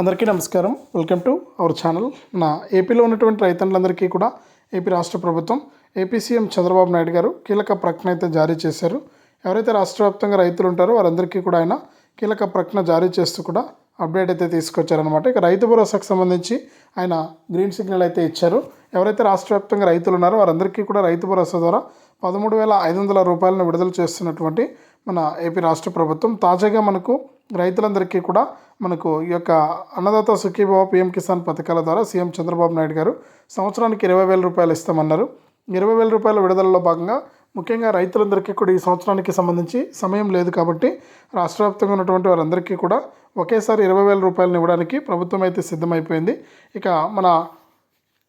అందరికీ నమస్కారం. Welcome to our channel నా ఏపీలో ఉన్నటువంటి రైతన్నులందరికీ కూడా ఏపీ రాష్ట్ర ప్రభుత్వం ఏపీ సీఎం చంద్రబాబు నాయుడు గారు కీలక ప్రకటన అయితే జారీ చేశారు. ఎవరైతే రాష్ట్ర వ్యాప్తంగా రైతులు ఉంటారో వారందరికీ కూడా ఆయన కీలక ప్రకటన జారీ చేస్తూ కూడా అప్డేట్ అయితే తీసుకొచ్చారనమాట ఇక రైతు భరోసాకు సంబంధించి ఆయన గ్రీన్ సిగ్నల్ అయితే ఇచ్చారు. ఎవరైతే రాష్ట్ర వ్యాప్తంగా రైతులు ఉన్నారో వారందరికీ కూడా రైతు భరోసా ద్వారా పదమూడు వేల ఐదు వందల రూపాయలను విడుదల చేస్తున్నటువంటి మన ఏపీ రాష్ట్ర ప్రభుత్వం. తాజాగా మనకు రైతులందరికీ కూడా మనకు ఈ యొక్క అన్నదాత సుఖీభావ పిఎం కిసాన్ పథకాల ద్వారా సీఎం చంద్రబాబు నాయుడు గారు సంవత్సరానికి ఇరవై వేల రూపాయలు ఇస్తామన్నారు. ఇరవై వేల రూపాయల విడుదలలో భాగంగా ముఖ్యంగా రైతులందరికీ కూడా ఈ సంవత్సరానికి సంబంధించి సమయం లేదు కాబట్టి రాష్ట్ర వ్యాప్తంగా ఉన్నటువంటి వారందరికీ కూడా ఒకేసారి ఇరవై వేల రూపాయలను ఇవ్వడానికి ప్రభుత్వం అయితే సిద్ధమైపోయింది. ఇక మన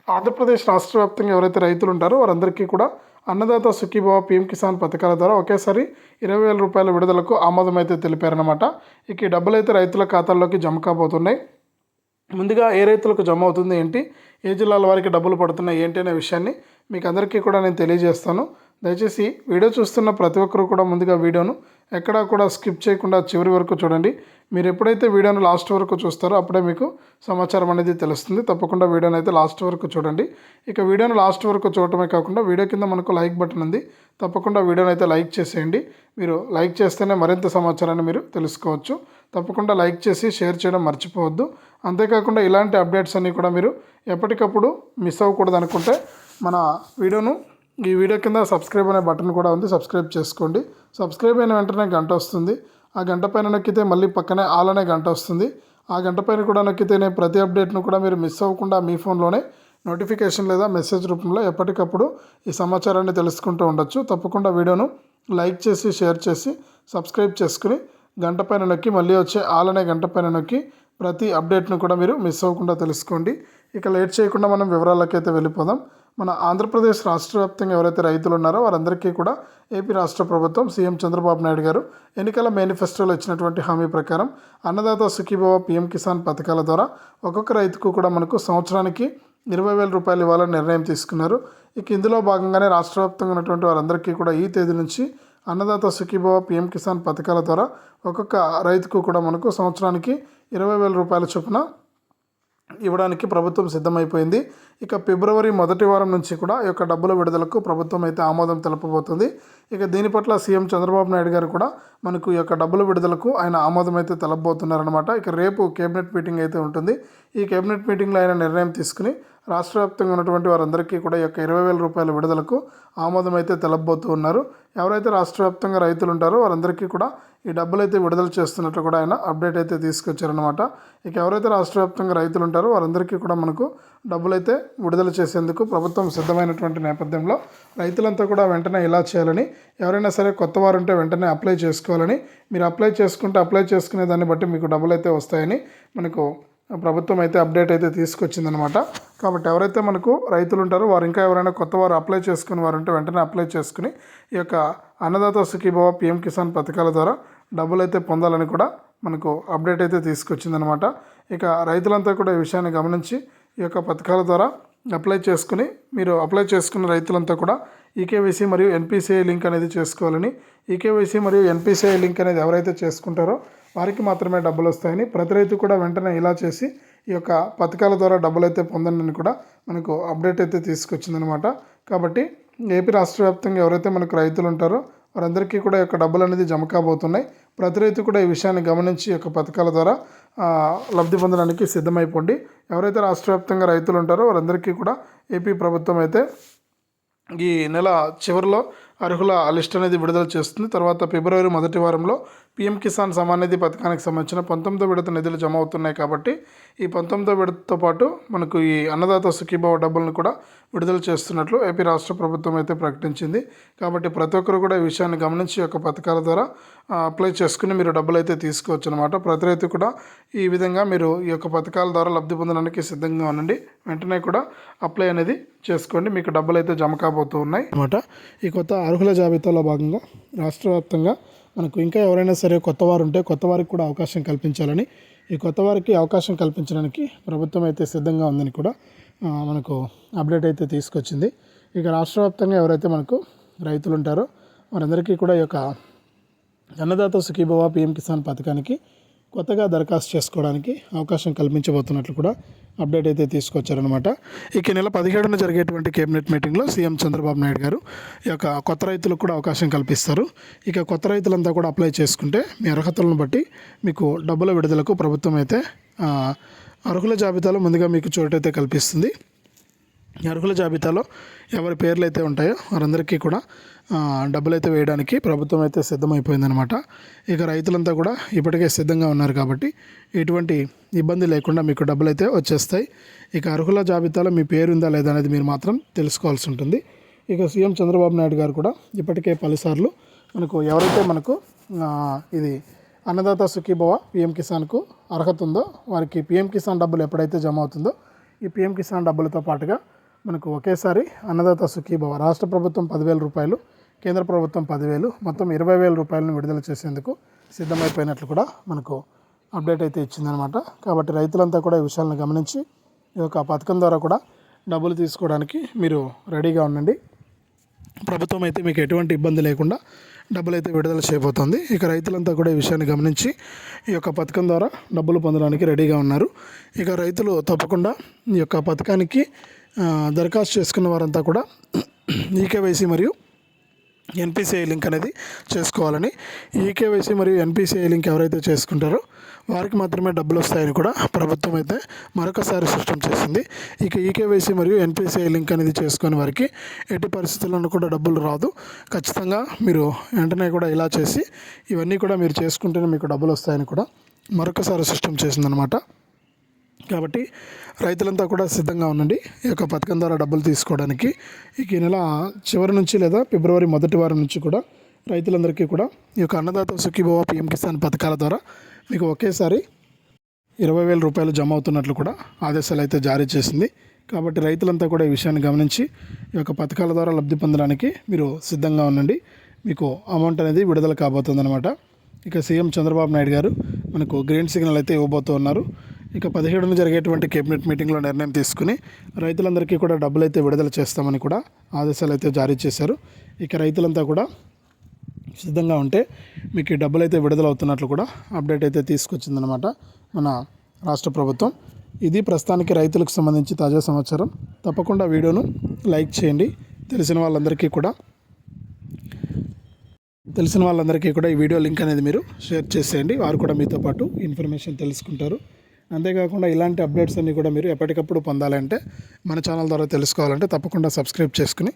ఆంధ్రప్రదేశ్ రాష్ట్ర వ్యాప్తంగా ఎవరైతే రైతులు ఉంటారో వారందరికీ కూడా అన్నదాత సుఖీభావ పీఎం కిసాన్ పథకాల ద్వారా ఒకేసారి ఇరవై వేల రూపాయల విడుదలకు ఆమోదం అయితే తెలిపారనమాట ఇక ఈ డబ్బులు అయితే రైతుల ఖాతాల్లోకి జమ కాబోతున్నాయి. ముందుగా ఏ రైతులకు జమ అవుతుంది ఏంటి? ఏ జిల్లాల వారికి డబ్బులు పడుతున్నాయి ఏంటి అనే విషయాన్ని మీకు అందరికీ కూడా నేను తెలియజేస్తాను. దయచేసి వీడియో చూస్తున్న ప్రతి ఒక్కరు కూడా ముందుగా వీడియోను ఎక్కడా కూడా స్కిప్ చేయకుండా చివరి వరకు చూడండి. మీరు ఎప్పుడైతే వీడియోను లాస్ట్ వరకు చూస్తారో అప్పుడే మీకు సమాచారం అనేది తెలుస్తుంది. తప్పకుండా వీడియోని అయితే లాస్ట్ వరకు చూడండి. ఇక వీడియోను లాస్ట్ వరకు చూడటమే కాకుండా వీడియో కింద మనకు లైక్ బటన్ ఉంది. తప్పకుండా వీడియోని అయితే లైక్ చేసేయండి. మీరు లైక్ చేస్తేనే మరింత సమాచారాన్ని మీరు తెలుసుకోవచ్చు. తప్పకుండా లైక్ చేసి షేర్ చేయడం మర్చిపోవద్దు. అంతేకాకుండా ఇలాంటి అప్డేట్స్ అన్నీ కూడా మీరు ఎప్పటికప్పుడు మిస్ అవ్వకూడదు అనుకుంటే మన వీడియోను ఈ వీడియో కింద సబ్స్క్రైబ్ అనే బటన్ కూడా ఉంది సబ్స్క్రైబ్ చేసుకోండి. సబ్స్క్రైబ్ అయిన వెంటనే గంట వస్తుంది. ఆ గంట పైన నొక్కితే మళ్ళీ పక్కనే ఆల్ అనే గంట వస్తుంది. ఆ గంట పైన కూడా నొక్కితేనే ప్రతి అప్డేట్ను కూడా మీరు మిస్ అవ్వకుండా మీ ఫోన్లోనే నోటిఫికేషన్ లేదా మెసేజ్ రూపంలో ఎప్పటికప్పుడు ఈ సమాచారాన్ని తెలుసుకుంటూ ఉండొచ్చు. తప్పకుండా వీడియోను లైక్ చేసి షేర్ చేసి సబ్స్క్రైబ్ చేసుకుని గంట పైన నొక్కి మళ్ళీ వచ్చే ఆల్ అనే గంట పైన నొక్కి ప్రతి అప్డేట్ను కూడా మీరు మిస్ అవ్వకుండా తెలుసుకోండి. ఇక లేట్ చేయకుండా మనం వివరాలకైతే అయితే వెళ్ళిపోదాం. మన ఆంధ్రప్రదేశ్ రాష్ట్ర వ్యాప్తంగా ఎవరైతే రైతులు ఉన్నారో వారందరికీ కూడా ఏపీ రాష్ట్ర ప్రభుత్వం సీఎం చంద్రబాబు నాయుడు గారు ఎన్నికల మేనిఫెస్టోలో ఇచ్చినటువంటి హామీ ప్రకారం అన్నదాత సుఖీభవ పీఎం కిసాన్ పథకాల ద్వారా ఒక్కొక్క రైతుకు కూడా మనకు సంవత్సరానికి ఇరవై వేల రూపాయలు ఇవ్వాలని నిర్ణయం తీసుకున్నారు. ఇక ఇందులో భాగంగానే రాష్ట్ర వ్యాప్తంగా ఉన్నటువంటి వారందరికీ కూడా ఈ తేదీ నుంచి అన్నదాత సుఖీభవ పీఎం కిసాన్ పథకాల ద్వారా ఒక్కొక్క రైతుకు కూడా మనకు సంవత్సరానికి ఇరవై వేల రూపాయల చొప్పున ఇవ్వడానికి ప్రభుత్వం సిద్ధమైపోయింది. ఇక ఫిబ్రవరి మొదటి వారం నుంచి కూడా ఈ యొక్క డబ్బుల విడుదలకు ప్రభుత్వం అయితే ఆమోదం తెలపబోతుంది. ఇక దీని పట్ల సీఎం చంద్రబాబు నాయుడు గారు కూడా మనకు ఈ యొక్క డబ్బుల విడుదలకు ఆయన ఆమోదం అయితే తెలపబోతున్నారనమాట ఇక రేపు కేబినెట్ మీటింగ్ అయితే ఉంటుంది. ఈ కేబినెట్ మీటింగ్లో ఆయన నిర్ణయం తీసుకుని రాష్ట్ర వ్యాప్తంగా ఉన్నటువంటి వారందరికీ కూడా ఈ యొక్క ఇరవై వేల రూపాయల విడుదలకు ఆమోదం అయితే తెలపబోతూ ఉన్నారు. ఎవరైతే రాష్ట్ర వ్యాప్తంగా రైతులు ఉంటారో వారందరికీ కూడా ఈ డబ్బులు అయితే విడుదల చేస్తున్నట్లు కూడా ఆయన అప్డేట్ అయితే తీసుకొచ్చారనమాట ఇక ఎవరైతే రాష్ట్ర వ్యాప్తంగా రైతులు ఉంటారో వారందరికీ కూడా మనకు డబ్బులు అయితే విడుదల చేసేందుకు ప్రభుత్వం సిద్ధమైనటువంటి నేపథ్యంలో రైతులంతా కూడా వెంటనే ఇలా చేయాలని ఎవరైనా సరే కొత్త వారు ఉంటే వెంటనే అప్లై చేసుకోవాలని మీరు అప్లై చేసుకుంటే అప్లై చేసుకునే దాన్ని బట్టి మీకు డబ్బులు అయితే వస్తాయని మనకు ప్రభుత్వం అయితే అప్డేట్ అయితే తీసుకొచ్చిందనమాట కాబట్టి ఎవరైతే మనకు రైతులు ఉంటారో వారు ఇంకా ఎవరైనా కొత్త వారు అప్లై చేసుకుని వారు ఉంటే వెంటనే అప్లై చేసుకుని ఈ యొక్క అన్నదాత సుఖీభవ పిఎం కిసాన్ పథకాల ద్వారా డబ్బులు అయితే పొందాలని కూడా మనకు అప్డేట్ అయితే తీసుకొచ్చిందనమాట ఇక రైతులంతా కూడా ఈ విషయాన్ని గమనించి ఈ యొక్క పథకాల ద్వారా అప్లై చేసుకుని మీరు అప్లై చేసుకున్న రైతులంతా కూడా ఈకేవైసీ మరియు ఎన్పిసిఐ లింక్ అనేది చేసుకోవాలని ఈకేవైసీ మరియు ఎన్పిసిఐ లింక్ అనేది ఎవరైతే చేసుకుంటారో వారికి మాత్రమే డబ్బులు వస్తాయని ప్రతి రైతు కూడా వెంటనే ఇలా చేసి ఈ యొక్క పథకాల ద్వారా డబ్బులు అయితే పొందండి కూడా మనకు అప్డేట్ అయితే తీసుకొచ్చిందనమాట కాబట్టి ఏపీ రాష్ట్ర వ్యాప్తంగా ఎవరైతే మనకు రైతులు ఉంటారో వారందరికీ కూడా ఈ యొక్క డబ్బులు అనేది జమ కాబోతున్నాయి. ప్రతి రైతు కూడా ఈ విషయాన్ని గమనించి యొక్క పథకాల ద్వారా లబ్ధి పొందడానికి సిద్ధమైపోండి. ఎవరైతే రాష్ట్ర వ్యాప్తంగా రైతులు ఉంటారో వారందరికీ కూడా ఏపీ ప్రభుత్వం అయితే ఈ నెల చివరిలో అర్హుల లిస్ట్ అనేది విడుదల చేస్తుంది. తర్వాత ఫిబ్రవరి మొదటి వారంలో పీఎం కిసాన్ సమాన్ నిధి పథకానికి సంబంధించిన పంతొమ్మిదో విడత నిధులు జమ అవుతున్నాయి కాబట్టి ఈ పంతొమ్మిదో విడతతో పాటు మనకు ఈ అన్నదాత సుఖీభావ డబ్బులను కూడా విడుదల చేస్తున్నట్లు ఏపీ రాష్ట్ర ప్రభుత్వం అయితే ప్రకటించింది. కాబట్టి ప్రతి ఒక్కరు కూడా ఈ విషయాన్ని గమనించి యొక్క పథకాల ద్వారా అప్లై చేసుకుని మీరు డబ్బులు అయితే తీసుకోవచ్చు అనమాట ప్రతి రైతు కూడా ఈ విధంగా మీరు ఈ యొక్క పథకాల ద్వారా లబ్ధి పొందడానికి సిద్ధంగా ఉండండి. వెంటనే కూడా అప్లై అనేది చేసుకోండి. మీకు డబ్బులు అయితే జమ కాబోతూ ఉన్నాయి అనమాట ఈ కొత్త అర్హుల జాబితాలో భాగంగా రాష్ట్ర వ్యాప్తంగా మనకు ఇంకా ఎవరైనా సరే కొత్త వారు ఉంటే కొత్త వారికి కూడా అవకాశం కల్పించాలని ఈ కొత్త వారికి అవకాశం కల్పించడానికి ప్రభుత్వం అయితే సిద్ధంగా ఉందని కూడా మనకు అప్డేట్ అయితే తీసుకొచ్చింది. ఇక రాష్ట్ర వ్యాప్తంగా ఎవరైతే మనకు రైతులు ఉంటారో వారందరికీ కూడా ఈ యొక్క అన్నదాత సుఖీభవ పిఎం కిసాన్ పథకానికి కొత్తగా దరఖాస్తు చేసుకోవడానికి అవకాశం కల్పించబోతున్నట్లు కూడా అప్డేట్ అయితే తీసుకొచ్చారనమాట ఇక నెల పదిహేడున జరిగేటువంటి కేబినెట్ మీటింగ్లో సీఎం చంద్రబాబు నాయుడు గారు ఈ యొక్క కొత్త రైతులకు కూడా అవకాశం కల్పిస్తారు. ఇక కొత్త రైతులంతా కూడా అప్లై చేసుకుంటే మీ అర్హతలను బట్టి మీకు డబ్బుల విడుదలకు ప్రభుత్వం అయితే అర్హుల జాబితాలో ముందుగా మీకు చోటైతే కల్పిస్తుంది. అర్హుల జాబితాలో ఎవరి పేర్లు అయితే ఉంటాయో వారందరికీ కూడా డబ్బులు అయితే వేయడానికి ప్రభుత్వం అయితే సిద్ధమైపోయిందనమాట ఇక రైతులంతా కూడా ఇప్పటికే సిద్ధంగా ఉన్నారు కాబట్టి ఎటువంటి ఇబ్బంది లేకుండా మీకు డబ్బులు అయితే వచ్చేస్తాయి. ఇక అర్హుల జాబితాలో మీ పేరు ఉందా లేదా అనేది మీరు మాత్రం తెలుసుకోవాల్సి ఉంటుంది. ఇక సీఎం చంద్రబాబు నాయుడు గారు కూడా ఇప్పటికే పలుసార్లు మనకు ఎవరైతే మనకు ఇది అన్నదాత సుఖీభవ పిఎం కిసాన్కు అర్హత ఉందో వారికి పిఎం కిసాన్ డబ్బులు ఎప్పుడైతే జమ అవుతుందో ఈ పిఎం కిసాన్ డబ్బులతో పాటుగా మనకు ఒకేసారి అన్నదాత సుఖీభవ. రాష్ట్ర ప్రభుత్వం పదివేల రూపాయలు కేంద్ర ప్రభుత్వం పదివేలు మొత్తం ఇరవై వేల రూపాయలను విడుదల చేసేందుకు సిద్ధమైపోయినట్లు కూడా మనకు అప్డేట్ అయితే ఇచ్చిందనమాట. కాబట్టి రైతులంతా కూడా ఈ విషయాలను గమనించి ఈ యొక్క పథకం ద్వారా కూడా డబ్బులు తీసుకోవడానికి మీరు రెడీగా ఉండండి. ప్రభుత్వం అయితే మీకు ఎటువంటి ఇబ్బంది లేకుండా డబ్బులు అయితే విడుదల చేయబోతోంది. ఇక రైతులంతా కూడా ఈ విషయాన్ని గమనించి ఈ యొక్క పథకం ద్వారా డబ్బులు పొందడానికి రెడీగా ఉన్నారు. ఇక రైతులు తప్పకుండా ఈ యొక్క పథకానికి దరఖాస్తు చేసుకున్న వారంతా కూడా ఈకేవైసీ మరియు ఎన్పిసిఐ లింక్ అనేది చేసుకోవాలని. ఈకేవైసీ మరియు ఎన్పిసిఐ లింక్ ఎవరైతే చేసుకుంటారో వారికి మాత్రమే డబ్బులు వస్తాయని కూడా ప్రభుత్వం అయితే మరొకసారి స్పష్టం చేసింది. ఇక ఈకేవైసీ మరియు ఎన్పిసిఐ లింక్ అనేది చేసుకునే వారికి ఎట్టి పరిస్థితుల్లోనూ కూడా డబ్బులు రాదు. ఖచ్చితంగా మీరు వెంటనే కూడా ఇలా చేసి ఇవన్నీ కూడా మీరు చేసుకుంటేనే మీకు డబ్బులు వస్తాయని కూడా మరొకసారి స్పష్టం చేసిందనమాట కాబట్టి రైతులంతా కూడా సిద్ధంగా ఉండండి. ఈ యొక్క పథకం ద్వారా డబ్బులు తీసుకోవడానికి. ఇక ఈ నెల చివరి నుంచి లేదా ఫిబ్రవరి మొదటి వారం నుంచి కూడా రైతులందరికీ కూడా ఈ యొక్క అన్నదాత సుఖీభవ పిఎం కిసాన్ పథకాల ద్వారా మీకు ఒకేసారి ఇరవై వేల రూపాయలు జమ అవుతున్నట్లు కూడా ఆదేశాలు అయితే జారీ చేసింది. కాబట్టి రైతులంతా కూడా ఈ విషయాన్ని గమనించి ఈ యొక్క పథకాల ద్వారా లబ్ధి పొందడానికి మీరు సిద్ధంగా ఉండండి. మీకు అమౌంట్ అనేది విడుదల కాబోతుందన్నమాట. ఇక సీఎం చంద్రబాబు నాయుడు గారు మనకు గ్రీన్ సిగ్నల్ అయితే ఇవ్వబోతున్నారు ఇక పదిహేడున జరిగేటువంటి కేబినెట్ మీటింగ్లో నిర్ణయం తీసుకుని రైతులందరికీ కూడా డబ్బులు అయితే విడుదల చేస్తామని కూడా ఆదేశాలు అయితే జారీ చేశారు. ఇక రైతులంతా కూడా సిద్ధంగా ఉంటే మీకు ఈ డబ్బులు అయితే విడుదల అవుతున్నట్లు కూడా అప్డేట్ అయితే తీసుకొచ్చిందనమాట మన రాష్ట్ర ప్రభుత్వం. ఇది ప్రస్తుతానికి రైతులకు సంబంధించి తాజా సమాచారం. తప్పకుండా వీడియోను లైక్ చేయండి. తెలిసిన వాళ్ళందరికీ కూడా తెలిసిన వాళ్ళందరికీ కూడా ఈ వీడియో లింక్ అనేది మీరు షేర్ చేసేయండి. వారు కూడా మీతో పాటు ఇన్ఫర్మేషన్ తెలుసుకుంటారు. అంతేకాకుండా ఇలాంటి అప్డేట్స్ అన్నీ కూడా మీరు ఎప్పటికప్పుడు పొందాలంటే మన ఛానల్ ద్వారా తెలుసుకోవాలంటే తప్పకుండా సబ్స్క్రైబ్ చేసుకుని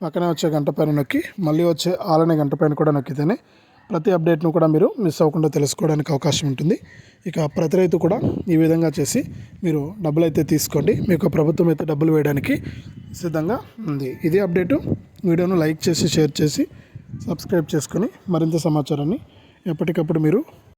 పక్కనే వచ్చే గంట పైన నొక్కి మళ్ళీ వచ్చే ఆలనే గంట పైన కూడా నొక్కితేనే ప్రతి అప్డేట్ను కూడా మీరు మిస్ అవ్వకుండా తెలుసుకోవడానికి అవకాశం ఉంటుంది. ఇక ప్రతి రైతు కూడా ఈ విధంగా చేసి మీరు డబ్బులు అయితే తీసుకోండి. మీకు ప్రభుత్వం అయితే డబ్బులు వేయడానికి సిద్ధంగా ఉంది. ఇదే అప్డేటు. వీడియోను లైక్ చేసి షేర్ చేసి సబ్స్క్రైబ్ చేసుకొని మరింత సమాచారాన్ని ఎప్పటికప్పుడు మీరు